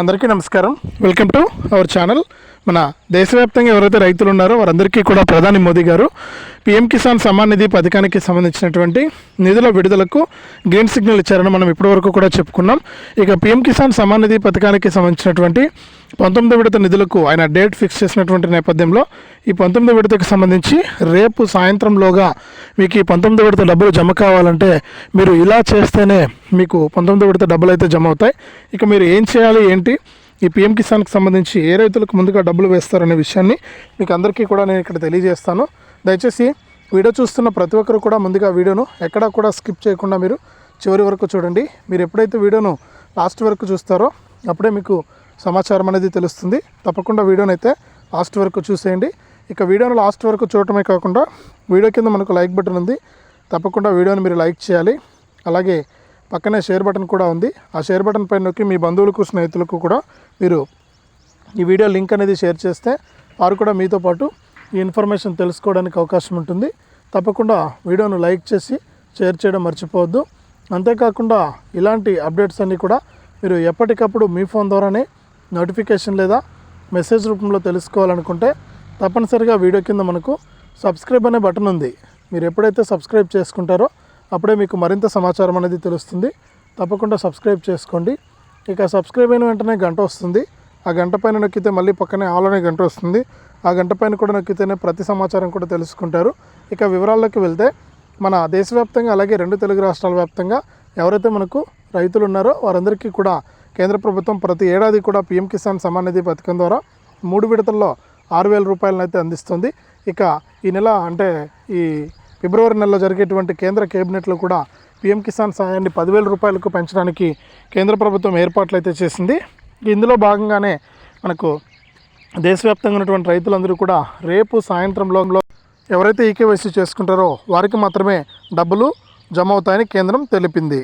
అందరికీ నమస్కారం. Welcome to our channel మన దేశవ్యాప్తంగా ఎవరైతే రైతులు ఉన్నారో వారందరికీ కూడా ప్రధాని మోదీ గారు పిఎం కిసాన్ సమ్మాన్ నిధి పథకానికి సంబంధించినటువంటి నిధుల విడుదలకు గ్రీన్ సిగ్నల్ ఇచ్చారని మనం ఇప్పటివరకు కూడా చెప్పుకున్నాం. ఇక పిఎం కిసాన్ సమ్మాన్ నిధి పథకానికి సంబంధించినటువంటి పంతొమ్మిది విడత నిధులకు ఆయన డేట్ ఫిక్స్ చేసినటువంటి నేపథ్యంలో ఈ పంతొమ్మిది విడతకు సంబంధించి రేపు సాయంత్రంలోగా మీకు ఈ పంతొమ్మిది విడత డబ్బులు జమ కావాలంటే మీరు ఇలా చేస్తేనే మీకు పంతొమ్మిది విడత డబ్బులు అయితే జమ అవుతాయి. ఇక మీరు ఏం చేయాలి ఏంటి? ఈ పిఎం కిసాన్కి సంబంధించి ఏ రైతులకు ముందుగా డబ్బులు వేస్తారనే విషయాన్ని మీకు అందరికీ కూడా నేను ఇక్కడ తెలియజేస్తాను. దయచేసి వీడియో చూస్తున్న ప్రతి ఒక్కరు కూడా ముందుగా వీడియోను ఎక్కడా కూడా స్కిప్ చేయకుండా మీరు చివరి వరకు చూడండి. మీరు ఎప్పుడైతే వీడియోను లాస్ట్ వరకు చూస్తారో అప్పుడే మీకు సమాచారం అనేది తెలుస్తుంది. తప్పకుండా వీడియోని అయితే లాస్ట్ వరకు చూసేయండి. ఇక వీడియోని లాస్ట్ వరకు చూడటమే కాకుండా వీడియో కింద మనకు లైక్ బటన్ ఉంది. తప్పకుండా వీడియోని మీరు లైక్ చేయాలి. అలాగే పక్కనే షేర్ బటన్ కూడా ఉంది. ఆ షేర్ బటన్ పైన నొక్కి మీ బంధువులకు స్నేహితులకు కూడా మీరు ఈ వీడియో లింక్ అనేది షేర్ చేస్తే వారు కూడా మీతో పాటు ఈ ఇన్ఫర్మేషన్ తెలుసుకోవడానికి అవకాశం ఉంటుంది. తప్పకుండా వీడియోను లైక్ చేసి షేర్ చేయడం మర్చిపోవద్దు. అంతేకాకుండా ఇలాంటి అప్డేట్స్ అన్నీ కూడా మీరు ఎప్పటికప్పుడు మీ ఫోన్ ద్వారానే నోటిఫికేషన్ లేదా మెసేజ్ రూపంలో తెలుసుకోవాలనుకుంటే తప్పనిసరిగా వీడియో కింద మనకు సబ్స్క్రైబ్ అనే బటన్ ఉంది. మీరు ఎప్పుడైతే సబ్స్క్రైబ్ చేసుకుంటారో అప్పుడే మీకు మరింత సమాచారం అనేది తెలుస్తుంది. తప్పకుండా సబ్స్క్రైబ్ చేసుకోండి. ఇక సబ్స్క్రైబ్ అయిన వెంటనే గంట వస్తుంది. ఆ గంట పైన నొక్కితే మళ్ళీ పక్కనే ఆల్ అనే గంట వస్తుంది. ఆ గంట పైన కూడా నొక్కితేనే ప్రతి సమాచారం కూడా తెలుసుకుంటారు. ఇక వివరాల్లోకి వెళ్తే మన దేశవ్యాప్తంగా అలాగే రెండు తెలుగు రాష్ట్రాల వ్యాప్తంగా ఎవరైతే మనకు రైతులు ఉన్నారో వారందరికీ కూడా కేంద్ర ప్రభుత్వం ప్రతి ఏడాది కూడా పీఎం కిసాన్ సమాన్ నిధి పథకం ద్వారా మూడు విడతల్లో ఆరు వేల రూపాయలను అయితే అందిస్తుంది. ఇక ఈ నెల అంటే ఈ ఫిబ్రవరి నెలలో జరిగేటువంటి కేంద్ర కేబినెట్లో కూడా పీఎం కిసాన్ సహాయాన్ని పదివేల రూపాయలకు పెంచడానికి కేంద్ర ప్రభుత్వం ఏర్పాట్లు అయితే చేసింది. ఇందులో భాగంగానే మనకు దేశవ్యాప్తంగా ఉన్నటువంటి రైతులందరూ కూడా రేపు సాయంత్రంలో ఎవరైతే ఈకేవైసీ చేసుకుంటారో వారికి మాత్రమే డబ్బులు జమ అవుతాయని కేంద్రం తెలిపింది.